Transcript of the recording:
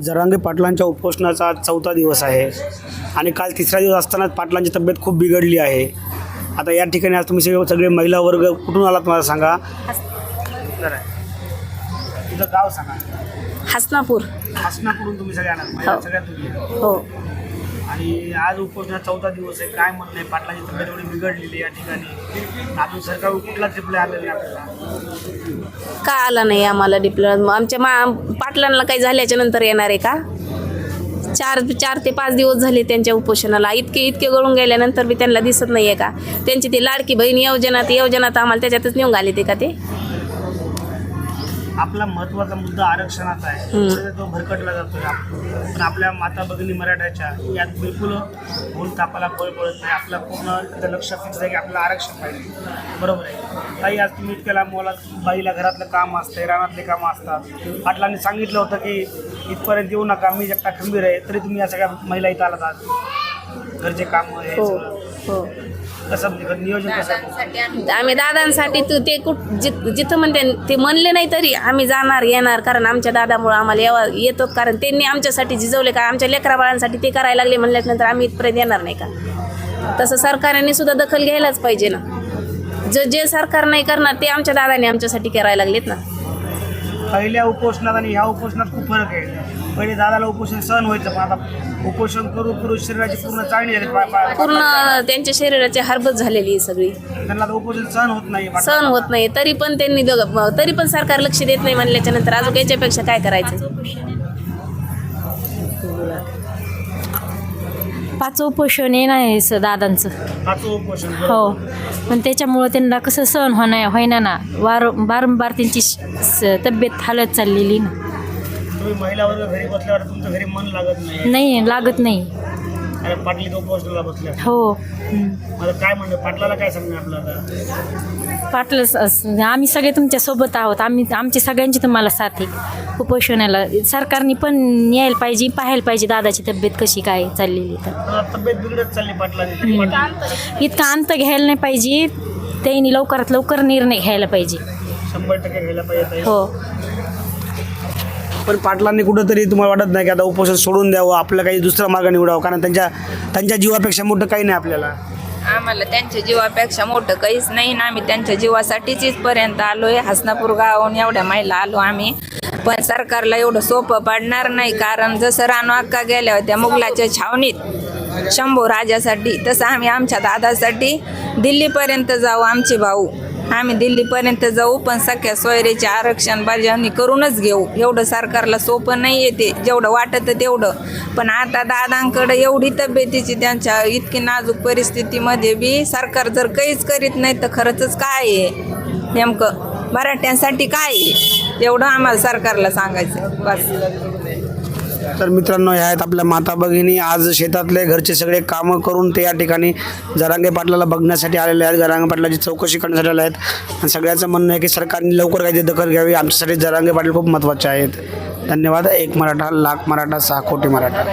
जरांगे पाटलांच्या उपोषणाचा आज चौथा दिवस आहे. आणि काल तिसरा दिवस असतानाच पाटलांची तब्येत खूप बिघडली आहे. आता या ठिकाणी आज तुम्ही सगळे सगळे महिला वर्ग कुठून आलात मला सांगा. तुझं गाव सांगा. हसनापूर. हसनाकडून तुम्ही सगळे आलात. हो. आणि आज उपोषणाचा चौथा दिवस आहे. काय म्हणणं आहे? पाटलांची तब्येत एवढी बिघडलेली या ठिकाणी. अजून सरकार कुठला रिप्लाय आलेला नाही आपल्याला? का आला नाही आम्हाला डिप्लोमा आमच्या मा पाटलांना काही झाल्याच्यानंतर येणार आहे का? चार चार ते पाच दिवस झाले त्यांच्या उपोषणाला. इतके इतके गळून गेल्यानंतर बी त्यांना दिसत नाही आहे का? त्यांची ती लाडकी बहीण योजनात योजनात आम्हाला त्याच्यातच नेऊन घाली ते का ते? आपला महत्त्वाचा मुद्दा आरक्षणाचा आहे. तो भरकटला जातोय. पण आपल्या माता भगिनी मराठ्याच्या यात बिलकुल भूल तापाला बळ पडत नाही. आपलं पूर्ण इथं लक्ष फिक्स आहे की आपल्याला आरक्षण पाहिजे. बरोबर आहे. ताई आज तुम्ही इतक्याला मला बाईला घरातलं काम असतं रानातले कामं असतात. पाटलांनी सांगितलं होतं की इथपर्यंत येऊ नका मी एकटा खंबीर आहे तरी तुम्ही या सगळ्या महिला इथं आलात आज. घरचे काम हे. हो. सगळं. कसं नियोजन कसं आहे? आम्ही दादांसाठी तू ते कुठ जित जिथं म्हणते ते म्हणले नाही तरी आम्ही जाणार येणार. कारण आमच्या दादामुळं आम्हाला यावा येतो कारण त्यांनी आमच्यासाठी झिजवले का? आमच्या लेकरा बाळांसाठी ते करायला लागले म्हणल्यानंतर आम्ही इथपर्यंत येणार नाही का? तसं सरकारने सुद्धा दखल घ्यायलाच पाहिजे ना. जे जे सरकार नाही करणार ते आमच्या दादाने आमच्यासाठी करायला लागलेत ना. पहिल्या उपोषणात आणि ह्या उपोषणात खूप फरक आहे. पहिले दादाला उपोषण सहन व्हायचं पण आता उपोषण करू करू शरीराची पूर्ण चाळणी झाली. पा- पा- पूर्ण त्यांच्या शरीराची हरबत झालेली आहे सगळी. त्यांना आता उपोषण सहन होत नाही सहन होत नाही. तरी पण त्यांनी दोघं- तरी पण सरकार लक्ष देत नाही म्हणल्याच्या नंतर अजून याच्यापेक्षा काय करायचं? पाच उपोषण आहे नाही स दादांचं उपोषण हो. पण त्याच्यामुळं त्यांना कसं सहन होणार होईना ना. वार वारंवार त्यांची श- स- तब्येत हालत चाललेली ना. तुम्ही महिला वर्ग घरी बसल्यावर तुमचं घरी मन लागत नाही. नाही लागत नाही. अरे पाटली बसल्या. हो. हं. मला काय म्हणणं पाटलाला काय सांगणार आपल्याला? पाटलं स- स- आम्ही सगळे तुमच्यासोबत आहोत. आम्ही आमची सगळ्यांची तुम्हाला साथ आहे. उपोषणाला सरकारने पण यायला पाहिजे पाहायला पाहिजे दादाची तब्येत कशी काय चाललेली तर. तब्येत बिघडत चालली पाटलाची. तरी पाटील इतका अंत घ्यायला नाही पाहिजे. त्यांनी लवकरात लवकर निर्णय घ्यायला पाहिजे. शंभर टक्के घ्यायला पाहिजे ताई. हो. पण पाटलांनी कुठंतरी तुम्हाला वाटत नाही की आता उपोषण सोडून द्यावं आपलं काही दुसरा मार्ग निवडावं? कारण त्यांच्या त्यांच्या जीवापेक्षा मोठं काही नाही आपल्याला. आम्हाला त्यांच्या जीवापेक्षा मोठं काहीच नाही ना. आम्ही त्यांच्या जीवासाठीच इथपर्यंत आहे हसनापूर गावाहून एवढ्या महिला आलो आम्ही. पण सरकारला एवढं सोपं पडणार नाही. कारण जसं रानू अक्का गेल्या होत्या मुघलाच्या छावणीत शंभू राजासाठी तसं आम्ही आमच्या दादासाठी दिल्लीपर्यंत जाऊ आमचे भाऊ. आम्ही दिल्लीपर्यंत जाऊ पण सख्या सोयरेचे आरक्षण बजावणी करूनच घेऊ. एवढं सरकारला सोपं नाही येते जेवढं वाटतं तेवढं. पण आता दादांकडं एवढी तब्येतीची त्यांच्या इतकी नाजूक परिस्थितीमध्ये बी सरकार जर काहीच करीत नाही तर खरंच काय आहे? नेमकं मराठ्यांसाठी काय आहे? एवढं आम्हाला सरकारला सांगायचं बस. तर मित्रांनो ह्या आहेत आपल्या माता भगिनी. आज शेतातले घरचे सगळे कामं करून ते या ठिकाणी जरांगे पाटलाला बघण्यासाठी आलेले आहेत. जरांगे पाटलाची चौकशी करण्यासाठी आले आहेत. आणि सगळ्याचं म्हणणं आहे की सरकारने लवकर काहीतरी दखल घ्यावी. आमच्यासाठी जरांगे पाटील खूप महत्त्वाचे आहेत. धन्यवाद. एक मराठा लाख मराठा सहा कोटी मराठा.